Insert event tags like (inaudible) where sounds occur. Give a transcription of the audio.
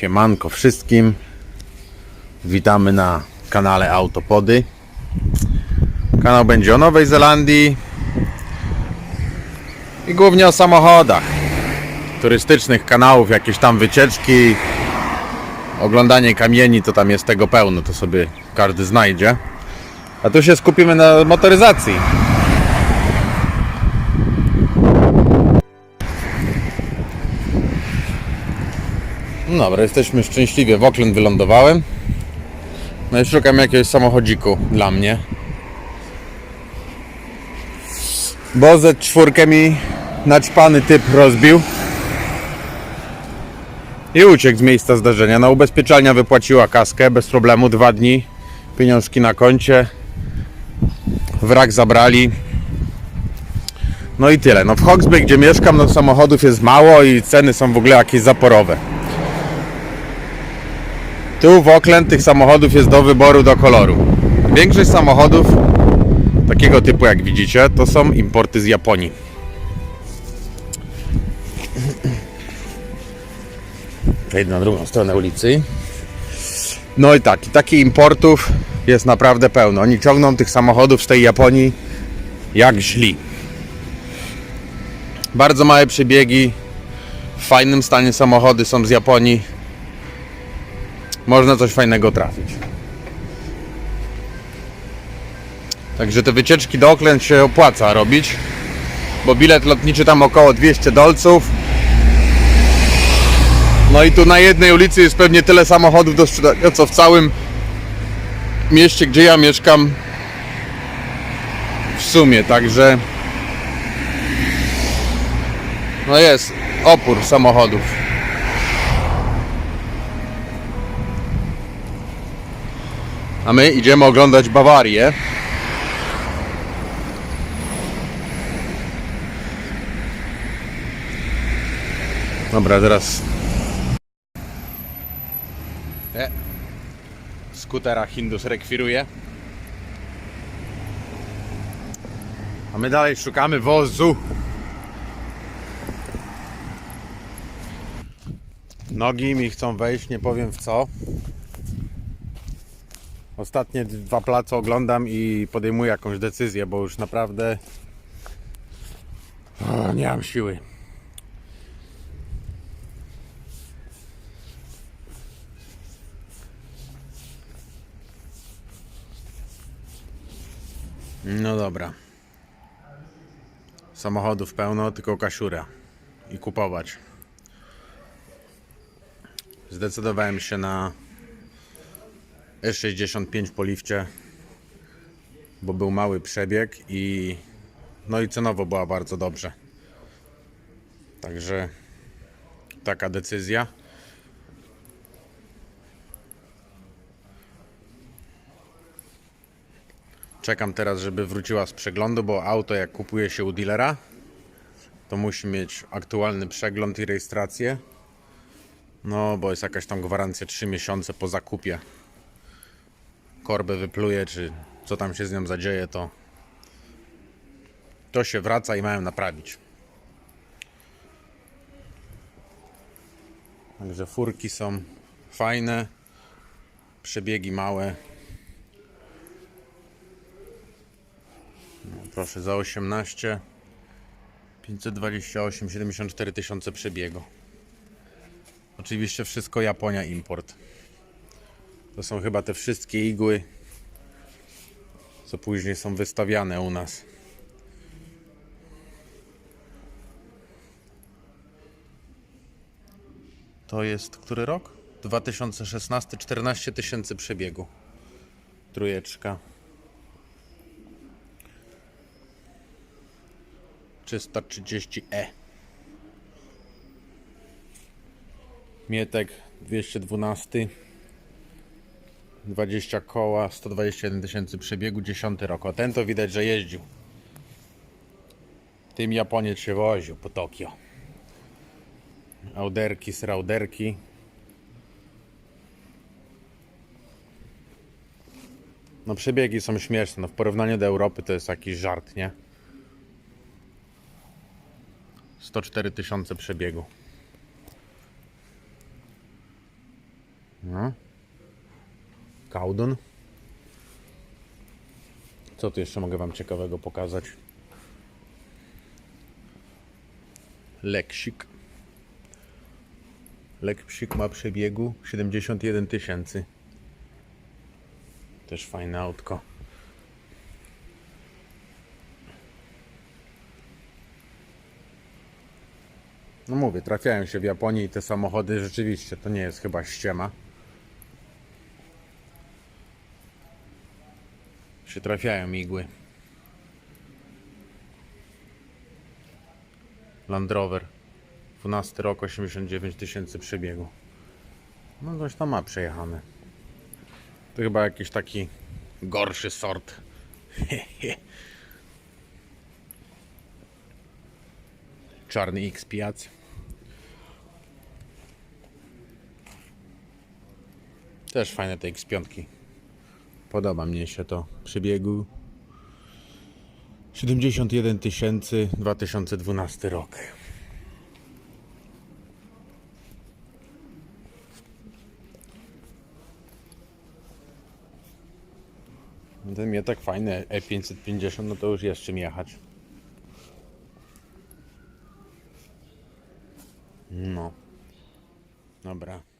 Siemanko wszystkim. Witamy na kanale Autopody. Kanał będzie o Nowej Zelandii i głównie o samochodach. Turystycznych kanałów, jakieś tam wycieczki, oglądanie kamieni, to tam jest tego pełno, to sobie każdy znajdzie. A tu się skupimy na motoryzacji. Dobra, jesteśmy szczęśliwie. W Auckland wylądowałem. No i szukam jakiegoś samochodziku dla mnie. Bo Z4 mi naćpany typ rozbił. I uciekł z miejsca zdarzenia. No ubezpieczalnia wypłaciła kaskę bez problemu. Dwa dni. Pieniążki na koncie. Wrak zabrali. No i tyle. No w Hawksby, gdzie mieszkam, no samochodów jest mało i ceny są w ogóle jakieś zaporowe. Tu w Auckland tych samochodów jest do wyboru, do koloru. Większość samochodów takiego typu jak widzicie to są importy z Japonii. Przejdę na drugą stronę ulicy. No i tak, i takich importów jest naprawdę pełno. Oni ciągną tych samochodów z tej Japonii jak źli. Bardzo małe przebiegi, w fajnym stanie samochody są z Japonii można coś fajnego trafić. Także te wycieczki do Auckland się opłaca robić, bo bilet lotniczy tam około 200 dolców. No i tu na jednej ulicy jest pewnie tyle samochodów do sprzedania, co w całym mieście, gdzie ja mieszkam w sumie, także no jest opór samochodów. A my idziemy oglądać Bawarię. Dobra, teraz. E. Skutera Hindus rekwiruje. A my dalej szukamy wozu. Nogi mi chcą wejść, nie powiem w co. Ostatnie dwa place oglądam i podejmuję jakąś decyzję, bo już naprawdę o, nie mam siły. No dobra. Samochodów pełno, tylko kasiura i kupować. Zdecydowałem się na E65 po lifcie, bo był mały przebieg i no i cenowo była bardzo dobrze. Także taka decyzja. Czekam teraz, żeby wróciła z przeglądu, bo auto jak kupuje się u dealera, to musi mieć aktualny przegląd i rejestrację. No, bo jest jakaś tam gwarancja 3 miesiące po zakupie korbę wypluje, czy co tam się z nią zadzieje, to to się wraca i mają naprawić. Także furki są fajne, przebiegi małe. No, proszę za 18 528 74 tysiące przebiegu. Oczywiście wszystko Japonia import. To są chyba te wszystkie igły, co później są wystawiane u nas. To jest który rok? 2016, 14 tysięcy przebiegu. Trójeczka. 330E. Mietek 212. 20 koła, 121 tysięcy przebiegu, 10 rok. A ten to widać, że jeździł. Tym Japoniec się woził po Tokio. Auderki, srauderki. No przebiegi są śmieszne. No, w porównaniu do Europy to jest jakiś żart, nie? 104 tysiące przebiegu. No. Kaudon. Co tu jeszcze mogę Wam ciekawego pokazać? Leksik. Leksik ma przebiegu 71 tysięcy. Też fajne autko. No mówię, trafiają się w Japonii te samochody rzeczywiście, to nie jest chyba ściema. Się trafiają igły. Land Rover. 12 rok, 89 tysięcy przebiegu. No coś tam ma przejechane. To chyba jakiś taki gorszy sort. (laughs) Czarny X pijac. Też fajne te X5. Podoba mnie się to. Przebiegu 71 tysięcy 2012 rok. Ten mnie tak fajny E550, no to już jest czym jechać. No. Dobra.